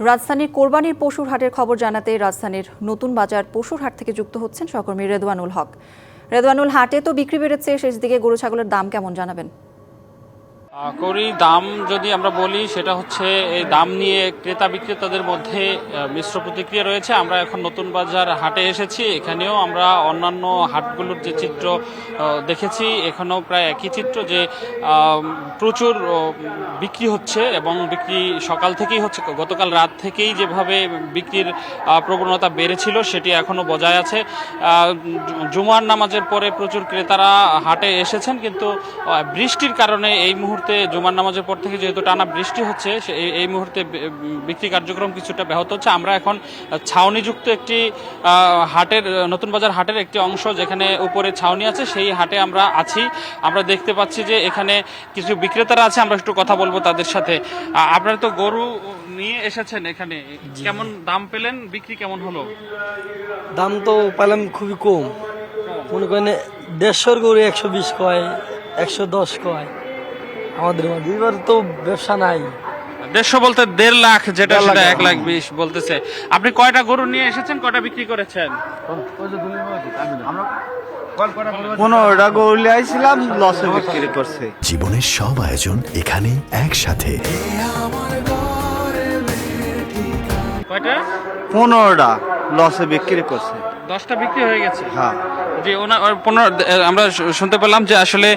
রাজধানীর কোরবানির পশুর হাটের খবর জানাতে রাজধানীর নতুন বাজার পশুর হাট থেকে যুক্ত হচ্ছেন সহকর্মী রেদওয়ানুল হক। রেদওয়ানুল, হাটে তো বিক্রি বেড়েছে শেষ দিকে গরু ছাগলের দাম কেমন জানাবেন? আহ, করি দাম যদি আমরা বলি সেটা হচ্ছে এই দাম নিয়ে ক্রেতা বিক্রেতাদের মধ্যে মিশ্র প্রতিক্রিয়া রয়েছে। আমরা এখন নতুন বাজার হাটে এসেছি। এখানেও আমরা অন্যান্য হাটগুলোর যে চিত্র দেখেছি এখানেও প্রায় একই চিত্র যে প্রচুর বিক্রি হচ্ছে এবং বিক্রি সকাল থেকেই হচ্ছে। গতকাল রাত থেকেই যেভাবে বিক্রির প্রবণতা বেড়েছিল সেটি এখনও বজায় আছে। জুমার নামাজের পরে প্রচুর ক্রেতারা হাটে এসেছেন কিন্তু বৃষ্টির কারণে এই মুহূর্তে জুমার নামাজের পর থেকে যেহেতু টানা বৃষ্টি হচ্ছে এই মুহূর্তে বিক্রি কার্যক্রম কিছুটা ব্যাহত হচ্ছে। আমরা এখন ছাউনিযুক্ত একটি হাটের নতুন বাজার হাটের একটি অংশ যেখানে উপরে ছাউনি আছে সেই হাটে আমরা আছি। আমরা দেখতে পাচ্ছি যে এখানে কিছু বিক্রেতারা আছে আমরা একটু কথা বলব তাদের সাথে। আপনারা তো গরু নিয়ে এসেছেন এখানে। কেমন দাম পেলেন? বিক্রি কেমন হলো? দাম তো পেলাম খুবই কম। মনে করেন দেড়শোর গরু একশো বিশ কয় একশো দশ কয়। আমাদের মাঝে এবার তো ব্যবসা নাই। দেড়শো বলতে দেড় লাখ যেটা সেটা এক। লাখ বিশ বলতেছে। আপনি কয়টা গরু নিয়ে এসেছেন কয়টা বিক্রি করেছেন? পনেরোটা গরুলি আইছিলাম লসে বিক্রি করছে। জীবনের সব আয়োজন এখানে একসাথে। কয়টা? পনেরোটা লসে বিক্রি করছে। দশটা বিক্রি হয়ে গেছে? হ্যাঁ। যে ওনার আমরা শুনতে পেলাম যে আসলে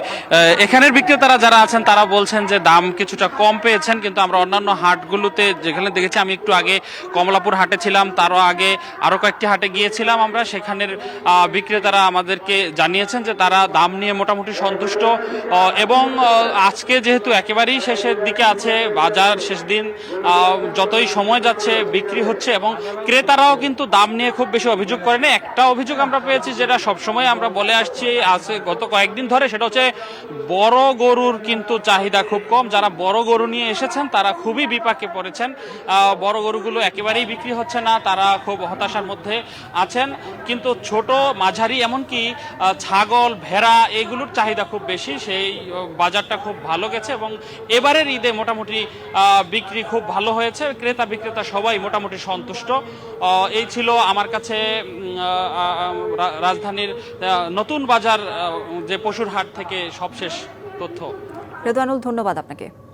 এখানের বিক্রেতারা যারা আছেন, তারা বলছেন যে দাম কিছুটা কম পেয়েছেন, কিন্তু আমরা অন্যান্য হাটগুলোতে যেখানে দেখেছি, আমি একটু আগে কমলাপুর হাটে ছিলাম, তারও আগে আরও কয়েকটি হাটে গিয়েছিলাম আমরা, সেখানের বিক্রেতারা আমাদেরকে জানিয়েছেন যে তারা দাম নিয়ে মোটামুটি সন্তুষ্ট এবং আজকে যেহেতু একেবারেই শেষের দিকে আছে, বাজার শেষ দিন যতই সময় যাচ্ছে, বিক্রি হচ্ছে, এবং ক্রেতারাও কিন্তু দাম নিয়ে খুব বেশি অভিযোগ করেনি, একটা অভিযোগ আমরা পেয়েছি যেটা সবসময় আমরা বলে আসছি আছে গত কয়েকদিন ধরে সেটা হচ্ছে বড় গরুর কিন্তু চাহিদা খুব কম। যারা বড় গরু নিয়ে এসেছেন, তারা খুবই বিপাকে পড়েছেন। বড় গরুগুলো একেবারেই বিক্রি হচ্ছে না, তারা খুব হতাশার মধ্যে আছেন। কিন্তু ছোট, মাঝারি, এমনকি ছাগল, ভেড়া, এগুলোর চাহিদা খুব বেশি। সেই বাজারটা খুব ভালো গেছে এবং এবারের ঈদে মোটামুটি বিক্রি খুব ভালো হয়েছে। ক্রেতা বিক্রেতা সবাই মোটামুটি সন্তুষ্ট। এই ছিল আমার কাছে রাজধানীর নতুন বাজার যে পশুর হাট থেকে সবশেষ তথ্য। রেদওয়ানুল ধন্যবাদ আপনাকে।